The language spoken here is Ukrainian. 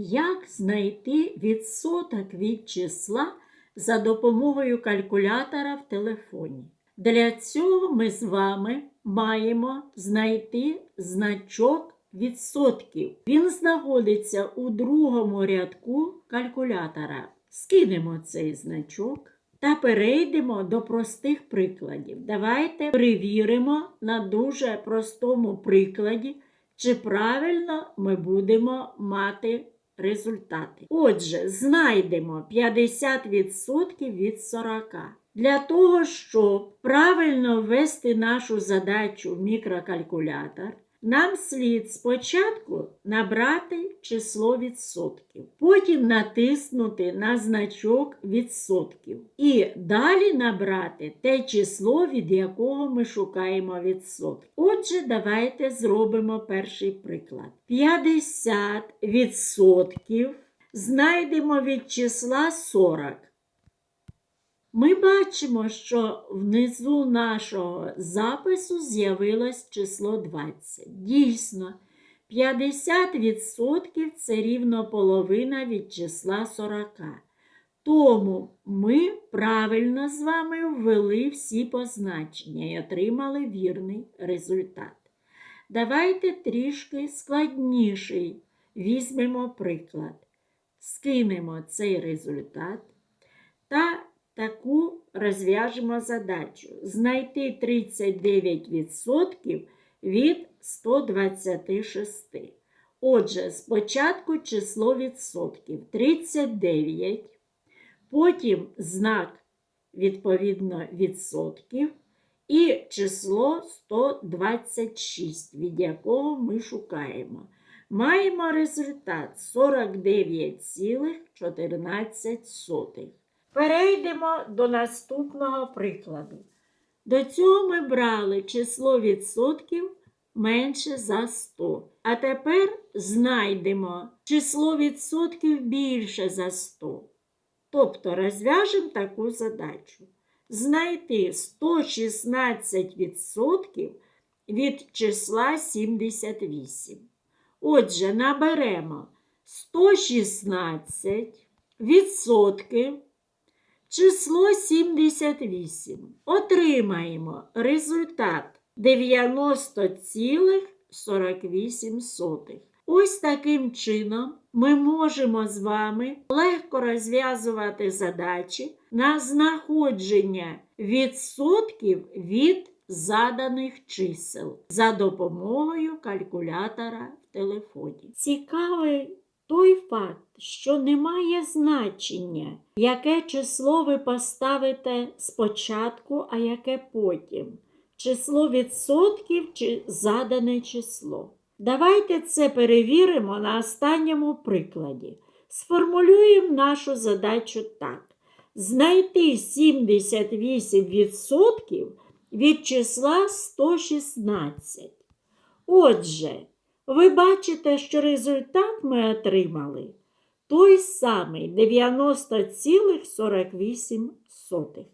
Як знайти відсоток від числа за допомогою калькулятора в телефоні? Для цього ми з вами маємо знайти значок відсотків. Він знаходиться у другому рядку калькулятора. Скинемо цей значок та перейдемо до простих прикладів. Давайте перевіримо на дуже простому прикладі, чи правильно ми будемо мати результати. Отже, знайдемо 50% від 40. Для того, щоб правильно ввести нашу задачу в мікрокалькулятор, нам слід спочатку набрати число відсотків, потім натиснути на значок відсотків і далі набрати те число, від якого ми шукаємо відсотки. Отже, давайте зробимо перший приклад. 50 відсотків знайдемо від числа 40. Ми бачимо, що внизу нашого запису з'явилось число 20. Дійсно, 50% це рівно половина від числа 40. Тому ми правильно з вами ввели всі позначення і отримали вірний результат. Давайте трішки складніший візьмемо приклад. Скинемо цей результат та таку розв'яжемо задачу. Знайти 39% від 126. Отже, спочатку число відсотків 39, потім знак відповідно відсотків і число 126, від якого ми шукаємо. Маємо результат 49,14. Перейдемо до наступного прикладу. До цього ми брали число відсотків менше за 100. А тепер знайдемо число відсотків більше за 100. Тобто розв'яжемо таку задачу. Знайти 116% від числа 78. Отже, наберемо 116 відсотки число 78. Отримаємо результат 90,48. Ось таким чином ми можемо з вами легко розв'язувати задачі на знаходження відсотків від заданих чисел за допомогою калькулятора в телефоні. Цікавий той факт, що немає значення, яке число ви поставите спочатку, а яке потім. Число відсотків чи задане число. Давайте це перевіримо на останньому прикладі. Сформулюємо нашу задачу так: знайти 78% від числа 116. Отже, ви бачите, що результат ми отримали той самий 90,48.